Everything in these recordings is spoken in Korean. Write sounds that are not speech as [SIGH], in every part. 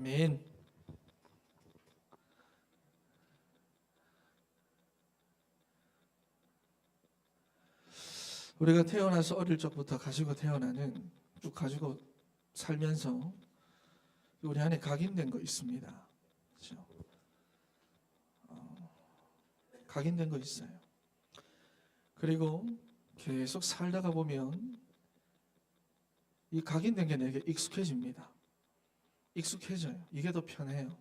아멘. 우리가 태어나서 어릴 적부터 가지고 태어나는 쭉 가지고 살면서 우리 안에 각인된 거 있습니다. 그렇죠? 어, 각인된 거 있어요. 그리고 계속 살다가 보면 이 각인된 게 내게 익숙해집니다. 익숙해져요. 이게 더 편해요.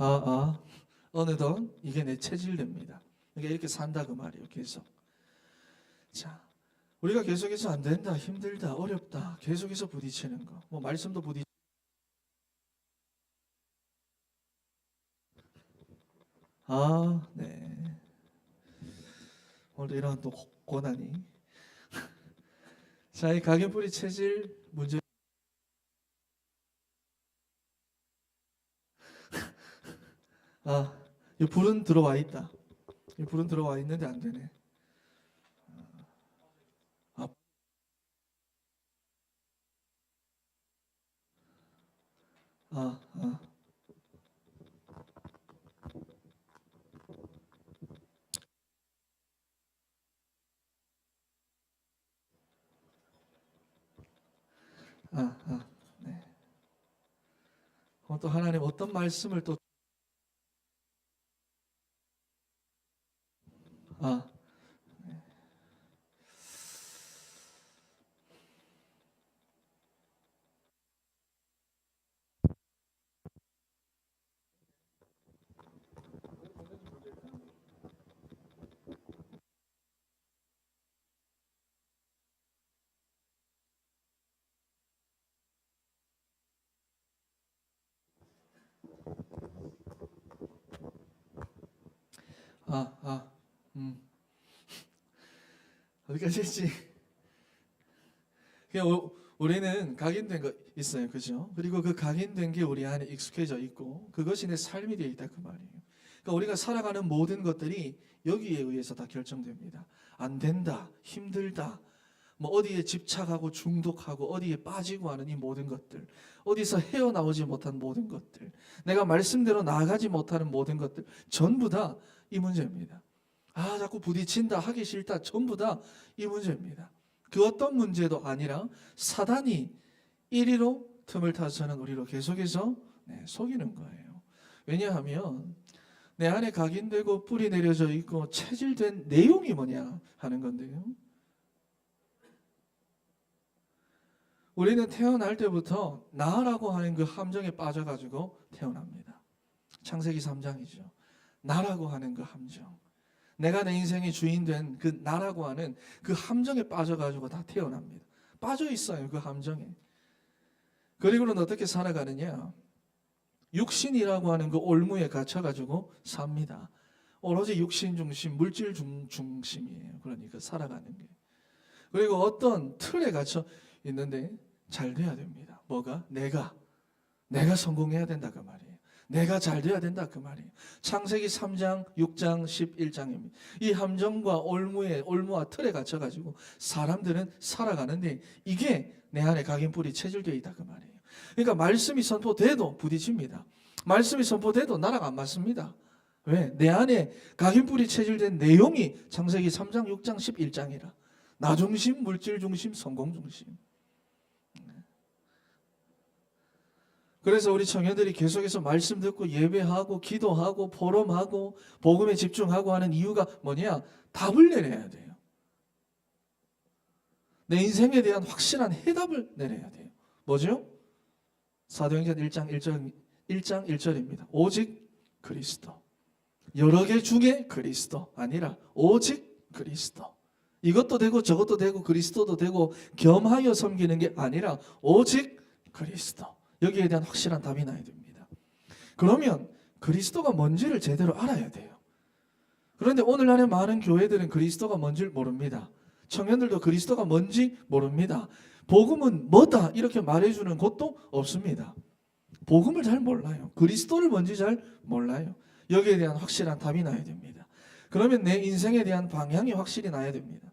아, 아, 어느덧 이게 내 체질됩니다. 그러니까 이렇게 산다 그 말이에요. 계속. 자, 우리가 계속해서 안 된다, 힘들다, 어렵다, 계속해서 부딪히는 거. 뭐 말씀도 부딪. 아, 네. 오늘도 이런 또 고난이. 자, 이 각인뿌리 체질 문제. [LAUGHS] 아, 이 불은 들어와 있다. 이 불은 들어와 있는데 안 되네. 아, 아, 아. 아, 아, 네. 오늘 또 하나님 어떤 말씀을 또 아, 아, 아, 음. [LAUGHS] 어디까지 했지? 그냥 우- 우리는 각인된 거 있어요, 그죠? 그리고 그 각인된 게 우리 안에 익숙해져 있고 그것이 내 삶이 되어 있다 그 말이에요. 그러니까 우리가 살아가는 모든 것들이 여기에 의해서 다 결정됩니다. 안 된다, 힘들다, 뭐 어디에 집착하고 중독하고 어디에 빠지고 하는 이 모든 것들, 어디서 헤어나오지 못한 모든 것들, 내가 말씀대로 나아가지 못하는 모든 것들 전부 다 이 문제입니다. 아, 자꾸 부딪힌다, 하기 싫다, 전부 다 이 문제입니다. 그 어떤 문제도 아니라 사단이 이리로 틈을 타서는 우리로 계속해서 네, 속이는 거예요. 왜냐하면 내 안에 각인되고 뿌리 내려져 있고 체질된 내용이 뭐냐 하는 건데요. 우리는 태어날 때부터 나라고 하는 그 함정에 빠져가지고 태어납니다. 창세기 3장이죠. 나라고 하는 그 함정. 내가 내 인생의 주인 된 그 나라고 하는 그 함정에 빠져가지고 다 태어납니다. 빠져 있어요, 그 함정에. 그리고는 어떻게 살아가느냐? 육신이라고 하는 그 올무에 갇혀가지고 삽니다. 오로지 육신 중심, 물질 중, 중심이에요. 그러니까 살아가는 게. 그리고 어떤 틀에 갇혀 있는데 잘 돼야 됩니다. 뭐가? 내가. 내가 성공해야 된다 그 말이에요. 내가 잘 돼야 된다 그 말이에요. 창세기 3장, 6장, 11장입니다. 이 함정과 올무에 올무와 틀에 갇혀 가지고 사람들은 살아가는데 이게 내 안에 각인 뿌리 체질되어 있다 그 말이에요. 그러니까 말씀이 선포돼도 부딪힙니다. 말씀이 선포돼도 나랑 안 맞습니다. 왜? 내 안에 각인 뿌리 체질된 내용이 창세기 3장, 6장, 11장이라. 나 중심, 물질 중심, 성공 중심. 그래서 우리 청년들이 계속해서 말씀 듣고 예배하고 기도하고 포럼하고 복음에 집중하고 하는 이유가 뭐냐? 답을 내려야 돼요. 내 인생에 대한 확실한 해답을 내려야 돼요. 뭐죠? 사도행전 1장 1절 1장 1절입니다. 오직 그리스도. 여러 개 중에 그리스도 아니라 오직 그리스도. 이것도 되고 저것도 되고 그리스도도 되고 겸하여 섬기는 게 아니라 오직 그리스도. 여기에 대한 확실한 답이 나야 됩니다. 그러면 그리스도가 뭔지를 제대로 알아야 돼요. 그런데 오늘날의 많은 교회들은 그리스도가 뭔지를 모릅니다. 청년들도 그리스도가 뭔지 모릅니다. 복음은 뭐다 이렇게 말해주는 곳도 없습니다. 복음을 잘 몰라요. 그리스도를 뭔지 잘 몰라요. 여기에 대한 확실한 답이 나야 됩니다. 그러면 내 인생에 대한 방향이 확실히 나야 됩니다.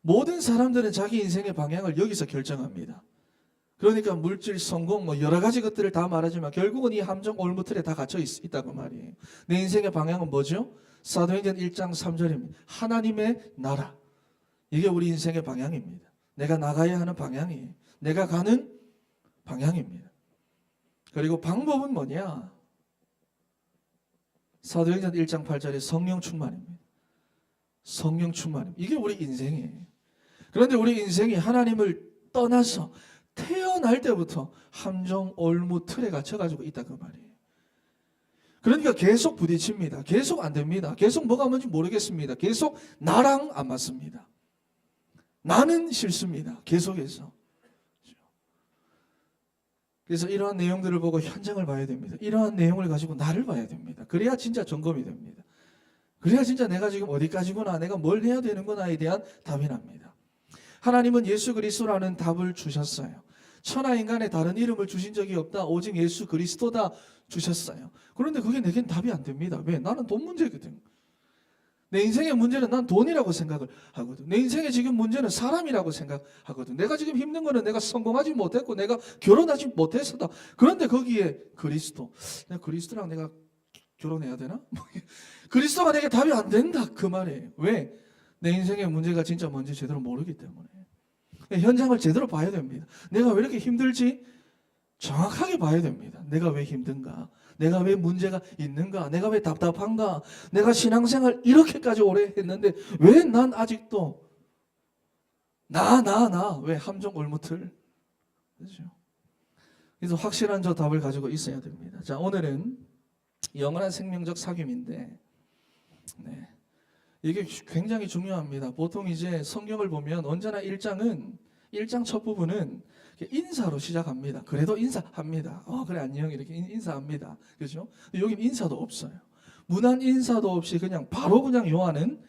모든 사람들은 자기 인생의 방향을 여기서 결정합니다. 그러니까 물질, 성공, 뭐 여러 가지 것들을 다 말하지만 결국은 이 함정 올무틀에 다 갇혀 있, 있다고 말이에요. 내 인생의 방향은 뭐죠? 사도행전 1장 3절입니다. 하나님의 나라. 이게 우리 인생의 방향입니다. 내가 나가야 하는 방향이에요. 내가 가는 방향입니다. 그리고 방법은 뭐냐? 사도행전 1장 8절에 성령 충만입니다. 성령 충만입니다. 이게 우리 인생이에요. 그런데 우리 인생이 하나님을 떠나서 태어날 때부터 함정 올무 틀에 갇혀가지고 있다 그 말이에요. 그러니까 계속 부딪힙니다. 계속 안 됩니다. 계속 뭐가 뭔지 모르겠습니다. 계속 나랑 안 맞습니다. 나는 싫습니다. 계속해서. 그래서 이러한 내용들을 보고 현장을 봐야 됩니다. 이러한 내용을 가지고 나를 봐야 됩니다. 그래야 진짜 점검이 됩니다. 그래야 진짜 내가 지금 어디까지구나, 내가 뭘 해야 되는구나에 대한 답이 납니다. 하나님은 예수 그리스도라는 답을 주셨어요. 천하 인간의 다른 이름을 주신 적이 없다. 오직 예수 그리스도다 주셨어요. 그런데 그게 내겐 답이 안 됩니다. 왜? 나는 돈 문제거든. 내 인생의 문제는 난 돈이라고 생각을 하거든. 내 인생의 지금 문제는 사람이라고 생각하거든. 내가 지금 힘든 거는 내가 성공하지 못했고 내가 결혼하지 못해서다. 그런데 거기에 그리스도. 내가 그리스도랑 내가 결혼해야 되나? [LAUGHS] 그리스도가 내게 답이 안 된다. 그 말이에요. 왜? 내 인생의 문제가 진짜 뭔지 제대로 모르기 때문에. 현장을 제대로 봐야 됩니다. 내가 왜 이렇게 힘들지? 정확하게 봐야 됩니다. 내가 왜 힘든가? 내가 왜 문제가 있는가? 내가 왜 답답한가? 내가 신앙생활 이렇게까지 오래 했는데 왜 난 아직도 나, 나, 나, 왜 함정 올무틀? 그렇죠? 그래서 확실한 저 답을 가지고 있어야 됩니다. 자, 오늘은 영원한 생명적 사귐인데, 네. 이게 굉장히 중요합니다. 보통 이제 성경을 보면 언제나 1장은 1장 첫 부분은 인사로 시작합니다. 그래도 인사합니다. 어, 그래 안녕 이렇게 인- 인사합니다. 그렇죠? 여기 인사도 없어요. 무난 인사도 없이 그냥 바로 그냥 요한은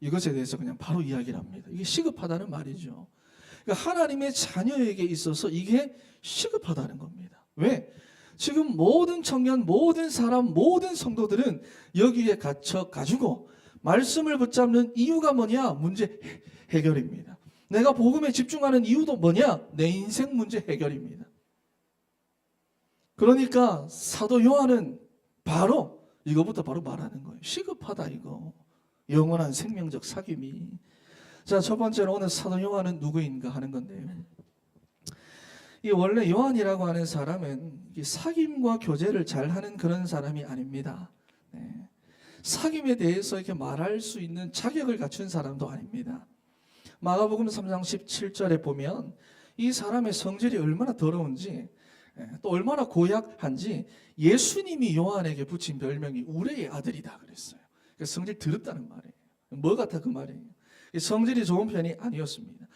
이것에 대해서 그냥 바로 이야기를 합니다. 이게 시급하다는 말이죠. 그러니까 하나님의 자녀에게 있어서 이게 시급하다는 겁니다. 왜? 지금 모든 청년, 모든 사람, 모든 성도들은 여기에 갇혀 가지고 말씀을 붙잡는 이유가 뭐냐? 문제 해- 해결입니다. 내가 복음에 집중하는 이유도 뭐냐? 내 인생 문제 해결입니다. 그러니까 사도 요한은 바로 이거부터 바로 말하는 거예요. 시급하다 이거. 영원한 생명적 사귐이. 자, 첫 번째로 오늘 사도 요한은 누구인가 하는 건데요. 이 원래 요한이라고 하는 사람은 이 사귐과 교제를 잘하는 그런 사람이 아닙니다. 네. 사귐에 대해서 이렇게 말할 수 있는 자격을 갖춘 사람도 아닙니다. 마가복음 3장 17절에 보면 이 사람의 성질이 얼마나 더러운지 예, 또 얼마나 고약한지 예수님이 요한에게 붙인 별명이 우레의 아들이다 그랬어요. 그 성질 더럽다는 말이에요. 뭐 같아 그 말이에요. 이 성질이 좋은 편이 아니었습니다.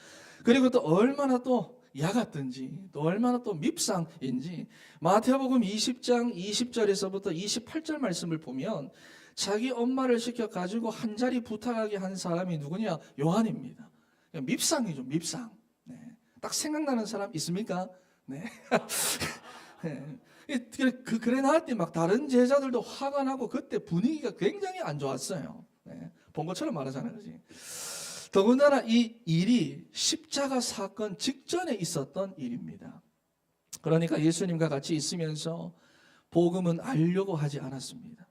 그리고 또 얼마나 또 야같든지 또 얼마나 또 밉상인지 마태복음 20장 20절에서부터 28절 말씀을 보면 자기 엄마를 시켜 가지고 한 자리 부탁하게 한 사람이 누구냐 요한입니다. 그러니까 밉상이죠 밉상. 네. 딱 생각나는 사람 있습니까? 네. [LAUGHS] 네. 그, 그 그래 때막 다른 제자들도 화가 나고 그때 분위기가 굉장히 안 좋았어요. 네. 본 것처럼 말하잖아요, 그지? 더군다나 이 일이 십자가 사건 직전에 있었던 일입니다. 그러니까 예수님과 같이 있으면서 복음은 알려고 하지 않았습니다.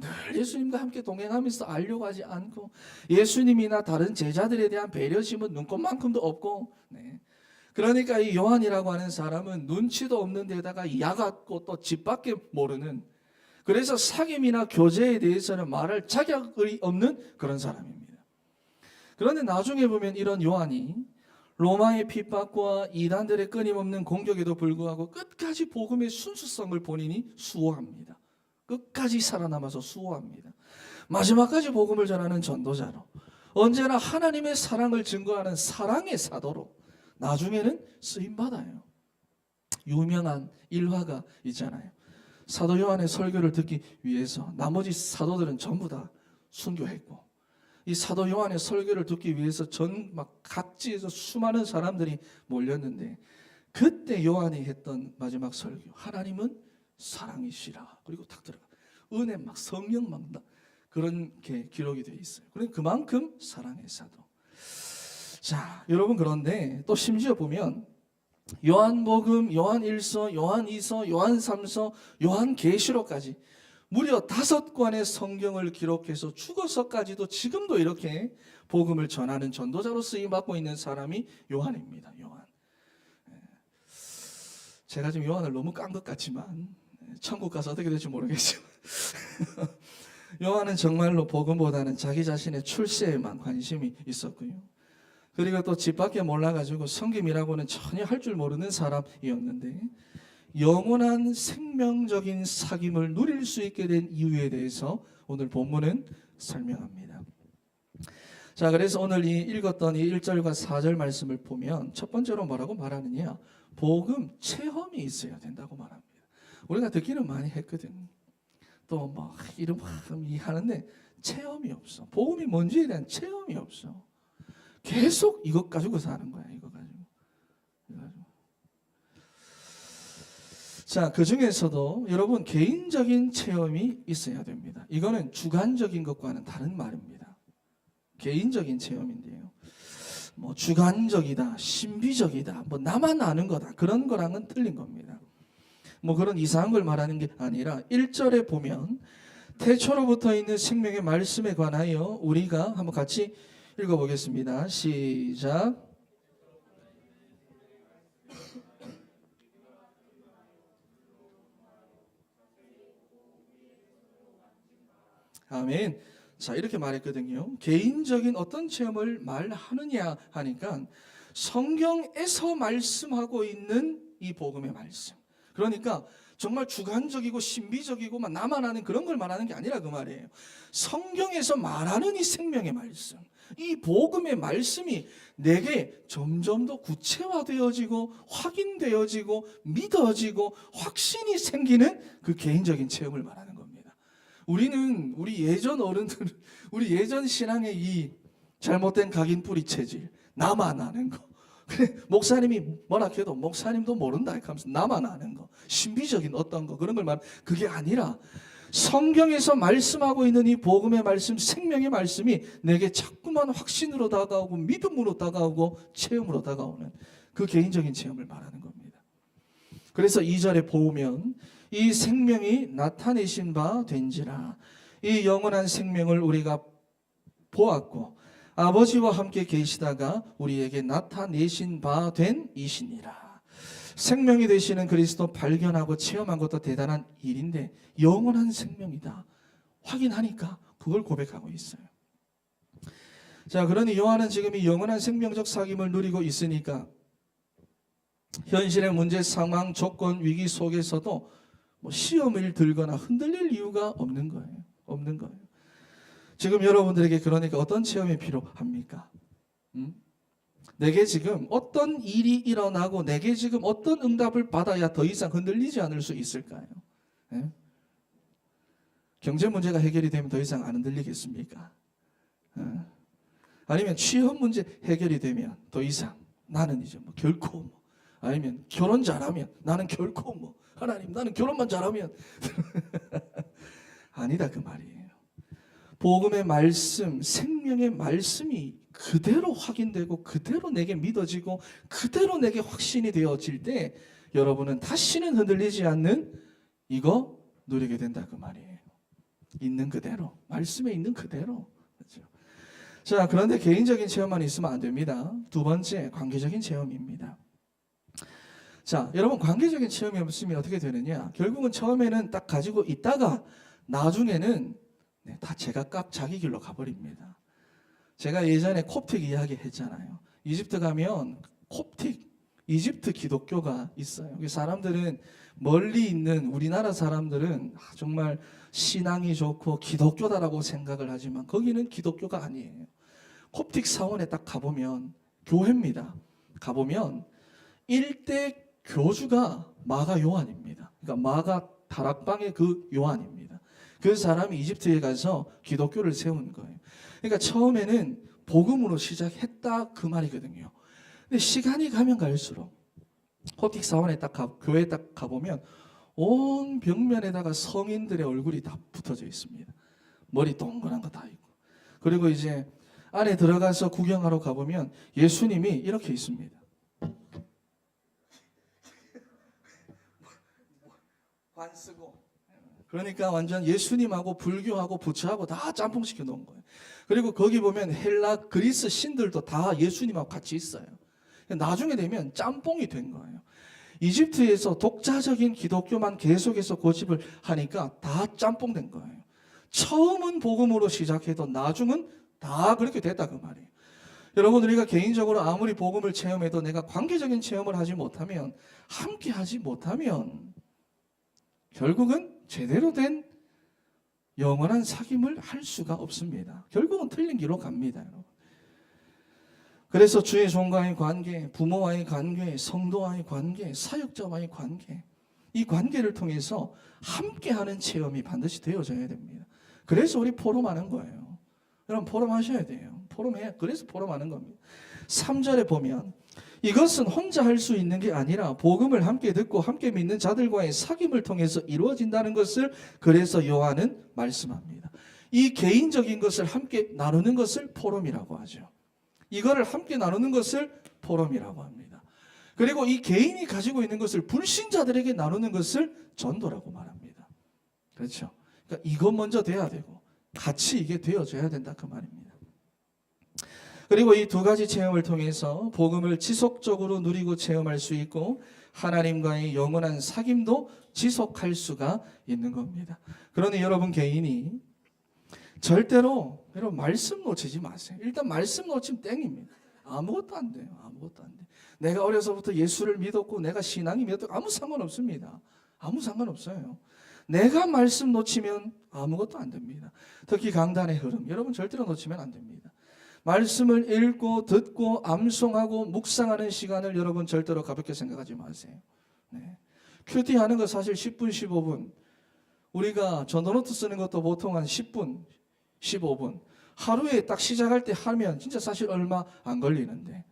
늘 예수님과 함께 동행하면서 알려고 하지 않고 예수님이나 다른 제자들에 대한 배려심은 눈꽃만큼도 없고 네. 그러니까 이 요한이라고 하는 사람은 눈치도 없는 데다가 야같고 또 집밖에 모르는 그래서 사귐이나 교제에 대해서는 말할 자격이 없는 그런 사람입니다. 그런데 나중에 보면 이런 요한이 로마의 핍박과 이단들의 끊임없는 공격에도 불구하고 끝까지 복음의 순수성을 본인이 수호합니다. 끝까지 살아남아서 수호합니다. 마지막까지 복음을 전하는 전도자로 언제나 하나님의 사랑을 증거하는 사랑의 사도로 나중에는 쓰임 받아요. 유명한 일화가 있잖아요. 사도 요한의 설교를 듣기 위해서 나머지 사도들은 전부 다 순교했고 이 사도 요한의 설교를 듣기 위해서 전 막 각지에서 수많은 사람들이 몰렸는데 그때 요한이 했던 마지막 설교 하나님은 사랑이시라 그리고 탁 들어가 은혜 막 성령 막 나- 그런 게 기록이 되어 있어요. 그러니까 그만큼 사랑의 사도. 자, 여러분 그런데 또 심지어 보면 요한복음, 요한 1서, 요한 2서, 요한 3서, 요한 계시록까지 무려 다섯 권의 성경을 기록해서 죽어서까지도 지금도 이렇게 복음을 전하는 전도자로 쓰임 받고 있는 사람이 요한입니다. 요한. 예. 제가 지금 요한을 너무 깐 것 같지만 예, 천국 가서 어떻게 될지 모르겠지만 [LAUGHS] 요한은 정말로 복음보다는 자기 자신의 출세에만 관심이 있었고요. 그리고 또 집 밖에 몰라가지고 성김이라고는 전혀 할 줄 모르는 사람이었는데 영원한 생명적인 사귐을 누릴 수 있게 된 이유에 대해서 오늘 본문은 설명합니다. 자, 그래서 오늘 이 읽었던 이 1절과 4절 말씀을 보면 첫 번째로 뭐라고 말하느냐? 복음 체험이 있어야 된다고 말합니다. 우리가 듣기는 많이 했거든. 또뭐 이름 막 하는데 체험이 없어. 복음이 뭔지에 대한 체험이 없어. 계속 이것 가지고 사는 거야. 이거 가지고. 가지고. 자, 그 중에서도 여러분 개인적인 체험이 있어야 됩니다. 이거는 주관적인 것과는 다른 말입니다. 개인적인 체험인데요. 뭐 주관적이다, 신비적이다, 뭐 나만 아는 거다 그런 거랑은 틀린 겁니다. 뭐 그런 이상한 걸 말하는 게 아니라 1절에 보면 태초로부터 있는 생명의 말씀에 관하여 우리가 한번 같이 읽어보겠습니다. 시작. 아멘. 자, 이렇게 말했거든요. 개인적인 어떤 체험을 말하느냐 하니까 성경에서 말씀하고 있는 이 복음의 말씀. 그러니까 정말 주관적이고 신비적이고 막 나만 아는 그런 걸 말하는 게 아니라 그 말이에요. 성경에서 말하는 이 생명의 말씀, 이 복음의 말씀이 내게 점점 더 구체화되어지고 확인되어지고 믿어지고 확신이 생기는 그 개인적인 체험을 말하는 겁니다. 우리는 우리 예전 어른들, 우리 예전 신앙의 이 잘못된 각인 뿌리 체질, 나만 아는 거. 목사님이 뭐라 해도 목사님도 모른다 하면서 나만 아는 거, 신비적인 어떤 거 그런 걸 말, 그게 아니라 성경에서 말씀하고 있는 이 복음의 말씀, 생명의 말씀이 내게 자꾸만 확신으로 다가오고 믿음으로 다가오고 체험으로 다가오는 그 개인적인 체험을 말하는 겁니다. 그래서 2절에 보면 이 생명이 나타내신 바 된지라 이 영원한 생명을 우리가 보았고 아버지와 함께 계시다가 우리에게 나타내신 바 된 이시니라. 생명이 되시는 그리스도 발견하고 체험한 것도 대단한 일인데 영원한 생명이다. 확인하니까 그걸 고백하고 있어요. 자, 그러니 요한은 지금 이 영원한 생명적 사귐을 누리고 있으니까 현실의 문제, 상황, 조건, 위기 속에서도 뭐 시험을 들거나 흔들릴 이유가 없는 거예요. 없는 거예요. 지금 여러분들에게 그러니까 어떤 체험이 필요합니까? 음? 내게 지금 어떤 일이 일어나고 내게 지금 어떤 응답을 받아야 더 이상 흔들리지 않을 수 있을까요? 예? 경제 문제가 해결이 되면 더 이상 안 흔들리겠습니까? 예? 아니면 취업 문제 해결이 되면 더 이상 나는 이제 뭐 결코 뭐 아니면 결혼 잘하면 나는 결코 뭐 하나님 나는 결혼만 잘하면 [LAUGHS] 아니다 그 말이에요. 복음의 말씀, 생명의 말씀이 그대로 확인되고 그대로 내게 믿어지고 그대로 내게 확신이 되어질 때 여러분은 다시는 흔들리지 않는 이거 누리게 된다 그 말이에요. 있는 그대로 말씀에 있는 그대로 그렇죠. 자 그런데 개인적인 체험만 있으면 안 됩니다. 두 번째 관계적인 체험입니다. 자 여러분 관계적인 체험이 없으면 어떻게 되느냐? 결국은 처음에는 딱 가지고 있다가 나중에는 네, 다 제각각 자기 길로 가버립니다. 제가 예전에 콥틱 이야기 했잖아요. 이집트 가면 콥틱, 이집트 기독교가 있어요. 그 사람들은 멀리 있는 우리나라 사람들은 정말 신앙이 좋고 기독교다라고 생각을 하지만 거기는 기독교가 아니에요. 콥틱 사원에 딱 가보면 교회입니다. 가보면 일대 교주가 마가 요한입니다. 그러니까 마가 다락방의 그 요한입니다. 그 사람이 이집트에 가서 기독교를 세운 거예요. 그러니까 처음에는 복음으로 시작했다 그 말이거든요. 근데 시간이 가면 갈수록 코틱 사원에 딱 가, 교회에 딱 가보면 온 벽면에다가 성인들의 얼굴이 다 붙어져 있습니다. 머리 동그란 거 다 있고. 그리고 이제 안에 들어가서 구경하러 가보면 예수님이 이렇게 있습니다. [LAUGHS] 관 쓰고. 그러니까 완전 예수님하고 불교하고 부처하고 다 짬뽕 시켜 놓은 거예요. 그리고 거기 보면 헬라 그리스 신들도 다 예수님하고 같이 있어요. 나중에 되면 짬뽕이 된 거예요. 이집트에서 독자적인 기독교만 계속해서 고집을 하니까 다 짬뽕 된 거예요. 처음은 복음으로 시작해도 나중은 다 그렇게 됐다 그 말이에요. 여러분 우리가 개인적으로 아무리 복음을 체험해도 내가 관계적인 체험을 하지 못하면 함께 하지 못하면 결국은 제대로 된 영원한 사귐을 할 수가 없습니다. 결국은 틀린 길로 갑니다. 그래서 주의 종과의 관계, 부모와의 관계, 성도와의 관계, 사역자와의 관계, 이 관계를 통해서 함께하는 체험이 반드시 되어져야 됩니다. 그래서 우리 포럼하는 거예요. 여러분 포럼하셔야 돼요. 포럼해. 그래서 포럼하는 겁니다. 3절에 보면 이것은 혼자 할 수 있는 게 아니라 복음을 함께 듣고 함께 믿는 자들과의 사귐을 통해서 이루어진다는 것을 그래서 요한은 말씀합니다. 이 개인적인 것을 함께 나누는 것을 포럼이라고 하죠. 이거를 함께 나누는 것을 포럼이라고 합니다. 그리고 이 개인이 가지고 있는 것을 불신자들에게 나누는 것을 전도라고 말합니다. 그렇죠? 그러니까 이것 먼저 돼야 되고 같이 이게 되어져야 된다 그 말입니다. 그리고 이 두 가지 체험을 통해서 복음을 지속적으로 누리고 체험할 수 있고 하나님과의 영원한 사귐도 지속할 수가 있는 겁니다. 그러니 여러분 개인이 절대로 여러분 말씀 놓치지 마세요. 일단 말씀 놓치면 땡입니다. 아무것도 안 돼요. 아무것도 안 돼. 내가 어려서부터 예수를 믿었고 내가 신앙이 믿었고 아무 상관없습니다. 아무 상관없어요. 내가 말씀 놓치면 아무것도 안 됩니다. 특히 강단의 흐름 여러분 절대로 놓치면 안 됩니다. 말씀을 읽고 듣고 암송하고 묵상하는 시간을 여러분 절대로 가볍게 생각하지 마세요. 네. 큐티 하는 거 사실 10분, 15분. 우리가 전도노트 쓰는 것도 보통 한 10분, 15분. 하루에 딱 시작할 때 하면 진짜 사실 얼마 안 걸리는데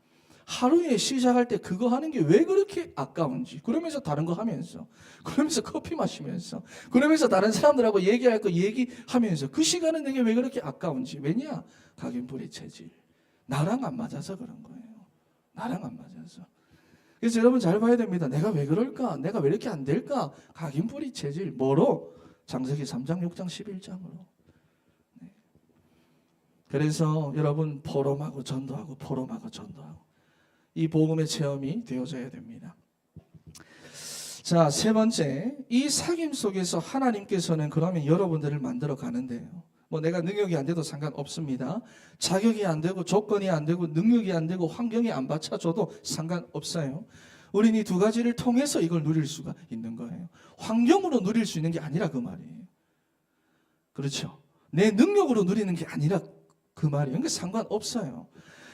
하루에 시작할 때 그거 하는 게 왜 그렇게 아까운지 그러면서 다른 거 하면서 [LAUGHS] 그러면서 커피 마시면서 그러면서 다른 사람들하고 얘기할 거 얘기하면서 그 시간은 내게 왜 그렇게 아까운지. 왜냐? 각인불이 체질. 나랑 안 맞아서 그런 거예요. 나랑 안 맞아서. 그래서 여러분 잘 봐야 됩니다. 내가 왜 그럴까? 내가 왜 이렇게 안 될까? 각인불이 체질. 뭐로? 장세기 3장 6장 11장으로. 그래서 여러분 포럼하고 전도하고 포럼하고 전도하고 이 복음의 체험이 되어져야 됩니다. 자, 세 번째, 이 사귐 속에서 하나님께서는 그러면 여러분들을 만들어 가는데요. 뭐 내가 능력이 안 돼도 상관없습니다. 자격이 안 되고 조건이 안 되고 능력이 안 되고 환경이 안 받쳐줘도 상관없어요. 우리는 이두 가지를 통해서 이걸 누릴 수가 있는 거예요. 환경으로 누릴 수 있는 게 아니라 그 말이에요. 그렇죠. 내 능력으로 누리는 게 아니라 그 말이에요. 그러니까 상관없어요.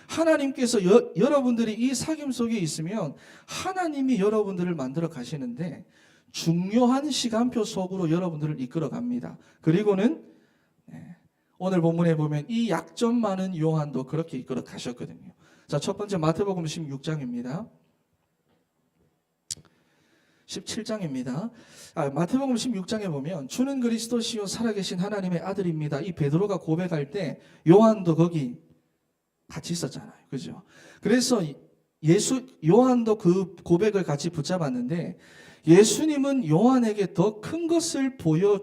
하나님께서 여, 여러분들이 이 사귐 속에 있으면 하나님이 여러분들을 만들어 가시는데 중요한 시간표 속으로 여러분들을 이끌어 갑니다. 그리고는 네, 오늘 본문에 보면 이 약점 많은 요한도 그렇게 이끌어 가셨거든요. 자, 첫 번째 마태복음 16장입니다. 17장입니다. 아, 마태복음 16장에 보면 주는 그리스도시요 살아계신 하나님의 아들입니다. 이 베드로가 고백할 때 요한도 거기 같이 있었잖아요. 그죠? 그래서 예수 요한도 그 고백을 같이 붙잡았는데 예수님은 요한에게 더 큰 것을 보여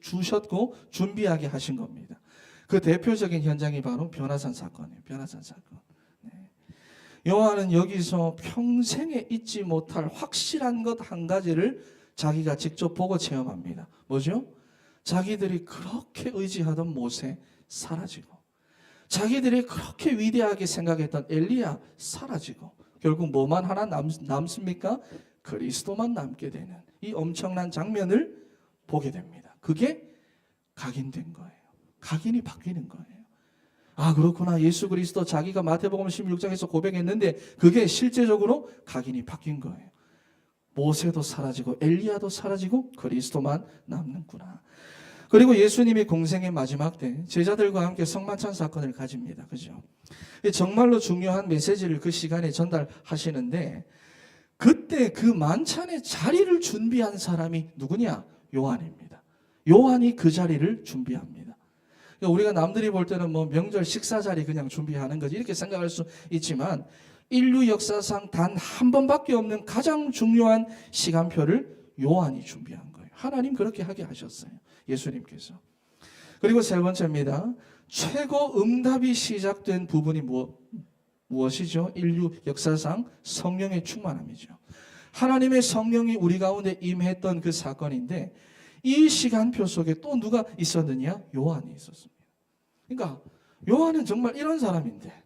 주셨고 준비하게 하신 겁니다. 그 대표적인 현장이 바로 변화산 사건이에요. 변화산 사건. 네. 요한은 여기서 평생에 잊지 못할 확실한 것 한 가지를 자기가 직접 보고 체험합니다. 뭐죠? 자기들이 그렇게 의지하던 모세 사라지고 자기들이 그렇게 위대하게 생각했던 엘리야 사라지고 결국 뭐만 하나 남, 남습니까? 그리스도만 남게 되는 이 엄청난 장면을 보게 됩니다. 그게 각인된 거예요. 각인이 바뀌는 거예요. 아 그렇구나 예수 그리스도 자기가 마태복음 16장에서 고백했는데 그게 실제적으로 각인이 바뀐 거예요. 모세도 사라지고 엘리야도 사라지고 그리스도만 남는구나. 그리고 예수님이 공생의 마지막 때 제자들과 함께 성만찬 사건을 가집니다. 그죠? 정말로 중요한 메시지를 그 시간에 전달하시는데 그때 그 만찬의 자리를 준비한 사람이 누구냐? 요한입니다. 요한이 그 자리를 준비합니다. 그러니까 우리가 남들이 볼 때는 뭐 명절 식사 자리 그냥 준비하는 거지 이렇게 생각할 수 있지만 인류 역사상 단 한 번밖에 없는 가장 중요한 시간표를 요한이 준비한 거예요. 하나님 그렇게 하게 하셨어요. 예수님께서. 그리고 세 번째입니다. 최고 응답이 시작된 부분이 무엇, 무엇이죠? 인류 역사상 성령의 충만함이죠. 하나님의 성령이 우리 가운데 임했던 그 사건인데 이 시간표 속에 또 누가 있었느냐? 요한이 있었습니다. 그러니까 요한은 정말 이런 사람인데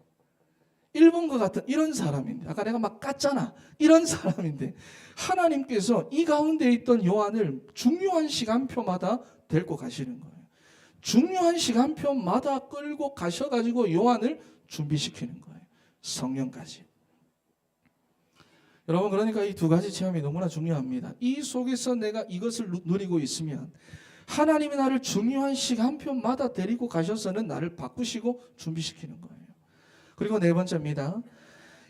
일본과 같은 이런 사람인데 아까 내가 막 깠잖아 이런 사람인데 하나님께서 이 가운데 있던 요한을 중요한 시간표마다 데리고 가시는 거예요. 중요한 시간표마다 끌고 가셔가지고 요한을 준비시키는 거예요. 성령까지. 여러분 그러니까 이 두 가지 체험이 너무나 중요합니다. 이 속에서 내가 이것을 누- 누리고 있으면 하나님이 나를 중요한 시간표마다 데리고 가셔서는 나를 바꾸시고 준비시키는 거예요. 그리고 네 번째입니다.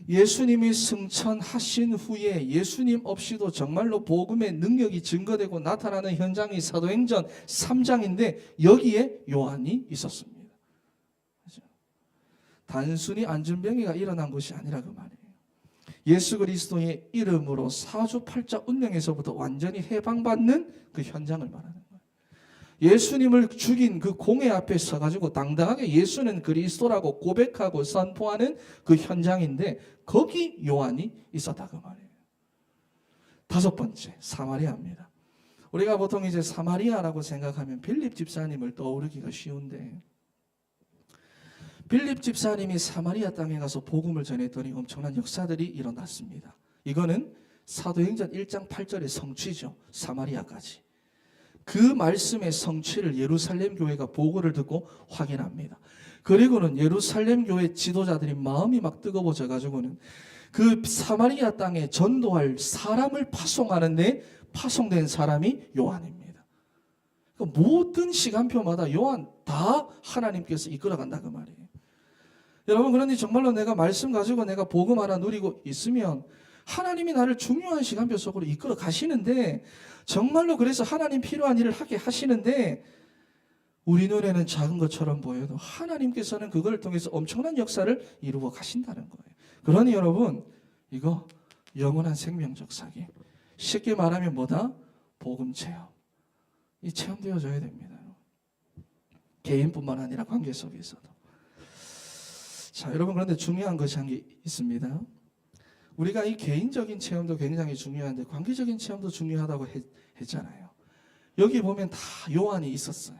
예수님이 승천하신 후에 예수님 없이도 정말로 복음의 능력이 증거되고 나타나는 현장이 사도행전 3장인데 여기에 요한이 있었습니다. 단순히 안전병이가 일어난 것이 아니라 그 말이에요. 예수 그리스도의 이름으로 사주팔자 운명에서부터 완전히 해방받는 그 현장을 말하는 거 예수님을 죽인 그 공회 앞에 서가지고 당당하게 예수는 그리스도라고 고백하고 선포하는 그 현장인데 거기 요한이 있었다 그 말이에요. 다섯 번째 사마리아입니다. 우리가 보통 이제 사마리아라고 생각하면 빌립 집사님을 떠오르기가 쉬운데 빌립 집사님이 사마리아 땅에 가서 복음을 전했더니 엄청난 역사들이 일어났습니다. 이거는 사도행전 1장 8절의 성취죠. 사마리아까지. 그 말씀의 성취를 예루살렘 교회가 보고를 듣고 확인합니다. 그리고는 예루살렘 교회 지도자들이 마음이 막 뜨거워져 가지고는 그 사마리아 땅에 전도할 사람을 파송하는데 파송된 사람이 요한입니다. 그 모든 시간표마다 요한 다 하나님께서 이끌어간다 그 말이에요. 여러분 그런데 정말로 내가 말씀 가지고 내가 복음 하나 누리고 있으면 하나님이 나를 중요한 시간표 속으로 이끌어 가시는데 정말로 그래서 하나님 필요한 일을 하게 하시는데 우리 눈에는 작은 것처럼 보여도 하나님께서는 그걸 통해서 엄청난 역사를 이루어 가신다는 거예요. 그러니 여러분 이거 영원한 생명적 사기. 쉽게 말하면 뭐다? 복음 체험. 이 체험되어져야 됩니다. 개인뿐만 아니라 관계 속에서도. 자, 여러분 그런데 중요한 것이 한 게 있습니다. 우리가 이 개인적인 체험도 굉장히 중요한데 관계적인 체험도 중요하다고 했, 했잖아요. 여기 보면 다 요한이 있었어요.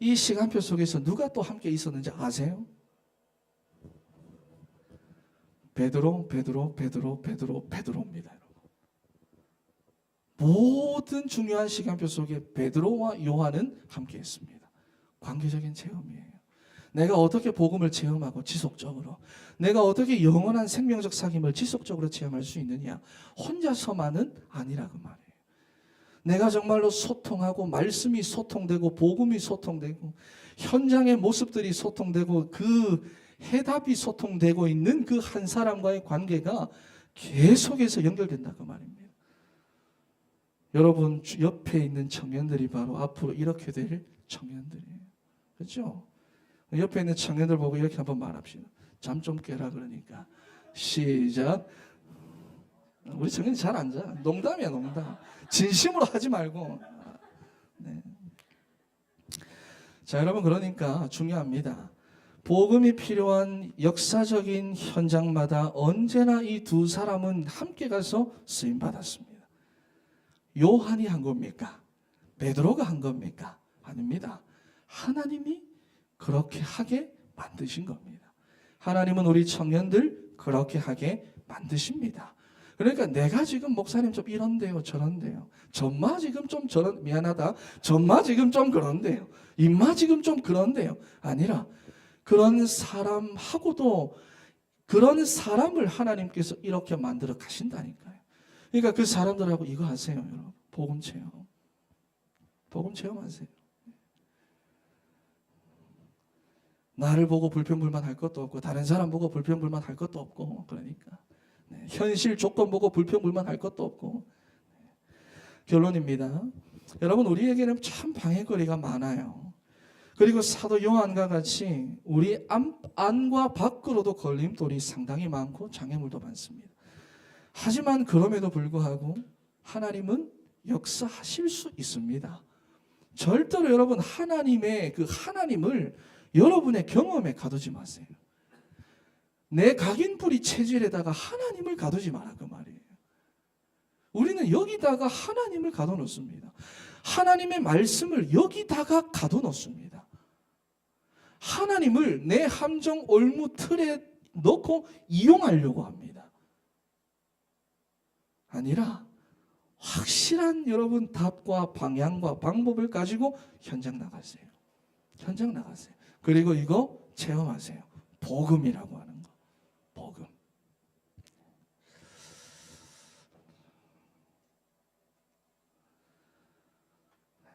이 시간표 속에서 누가 또 함께 있었는지 아세요? 베드로, 베드로, 베드로, 베드로, 베드로입니다. 모든 중요한 시간표 속에 베드로와 요한은 함께 했습니다. 관계적인 체험이에요. 내가 어떻게 복음을 체험하고 지속적으로 내가 어떻게 영원한 생명적 사귐을 지속적으로 체험할 수 있느냐 혼자서만은 아니라 그 말이에요. 내가 정말로 소통하고 말씀이 소통되고 복음이 소통되고 현장의 모습들이 소통되고 그 해답이 소통되고 있는 그 한 사람과의 관계가 계속해서 연결된다 그 말입니다. 여러분 주- 옆에 있는 청년들이 바로 앞으로 이렇게 될 청년들이에요. 그렇죠? 옆에 있는 청년들 보고 이렇게 한번 말합시다. 잠 좀 깨라 그러니까 시작. 우리 청년 잘 앉아. 농담이야 농담. 진심으로 하지 말고. 네. 자 여러분 그러니까 중요합니다. 복음이 필요한 역사적인 현장마다 언제나 이 두 사람은 함께 가서 쓰임 받았습니다. 요한이 한 겁니까? 베드로가 한 겁니까? 아닙니다. 하나님이 그렇게 하게 만드신 겁니다. 하나님은 우리 청년들 그렇게 하게 만드십니다. 그러니까 내가 지금 목사님 좀 이런데요, 저런데요. 전마 지금 좀 저런 미안하다. 전마 지금 좀 그런데요. 임마 지금 좀 그런데요. 아니라 그런 사람하고도 그런 사람을 하나님께서 이렇게 만들어 가신다니까요. 그러니까 그 사람들하고 이거 하세요, 여러분. 복음 체험. 복음 체험하세요. 나를 보고 불평불만 할 것도 없고 다른 사람 보고 불평불만 할 것도 없고 그러니까 네, 현실 조건 보고 불평불만 할 것도 없고 네, 결론입니다. 여러분 우리에게는 참 방해거리가 많아요. 그리고 사도 요한과 같이 우리 안, 안과 밖으로도 걸림돌이 상당히 많고 장애물도 많습니다. 하지만 그럼에도 불구하고 하나님은 역사하실 수 있습니다. 절대로 여러분 하나님의 그 하나님을 여러분의 경험에 가두지 마세요. 내 각인뿌리 체질에다가 하나님을 가두지 마라 그 말이에요. 우리는 여기다가 하나님을 가둬놓습니다. 하나님의 말씀을 여기다가 가둬놓습니다. 하나님을 내 함정 올무 틀에 넣고 이용하려고 합니다. 아니라 확실한 여러분 답과 방향과 방법을 가지고 현장 나가세요. 현장 나가세요. 그리고 이거 체험하세요. 복음이라고 하는 거. 복음.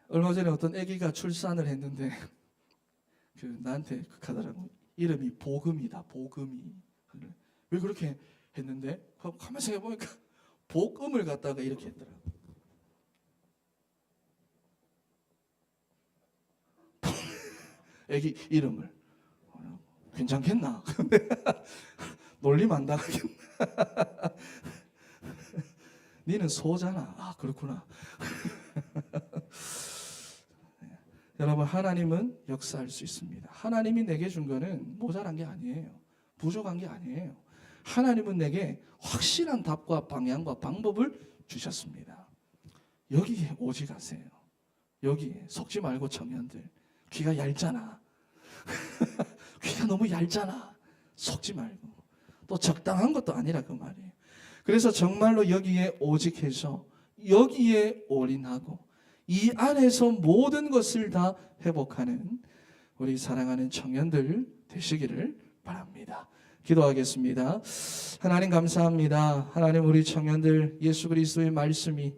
얼마 전에 어떤 아기가 출산을 했는데 [LAUGHS] 그 나한테 하더라고 이름이 복음이다 복음이. 왜 그렇게 했는데 가만 생각해 보니까 복음을 갖다가 이렇게 했더라고 아기 이름을 괜찮겠나 [LAUGHS] 놀림 안 당하겠나 [LAUGHS] 니는 소잖아 아 그렇구나 [LAUGHS] 여러분 하나님은 역사할 수 있습니다. 하나님이 내게 준 거는 모자란 게 아니에요. 부족한 게 아니에요. 하나님은 내게 확실한 답과 방향과 방법을 주셨습니다. 여기에 오직 하세요. 여기에 속지 말고 청년들 귀가 얇잖아. [LAUGHS] 귀가 너무 얇잖아. 속지 말고 또 적당한 것도 아니라 그 말이에요. 그래서 정말로 여기에 오직해서 여기에 올인하고 이 안에서 모든 것을 다 회복하는 우리 사랑하는 청년들 되시기를 바랍니다. 기도하겠습니다. 하나님 감사합니다. 하나님 우리 청년들 예수 그리스도의 말씀이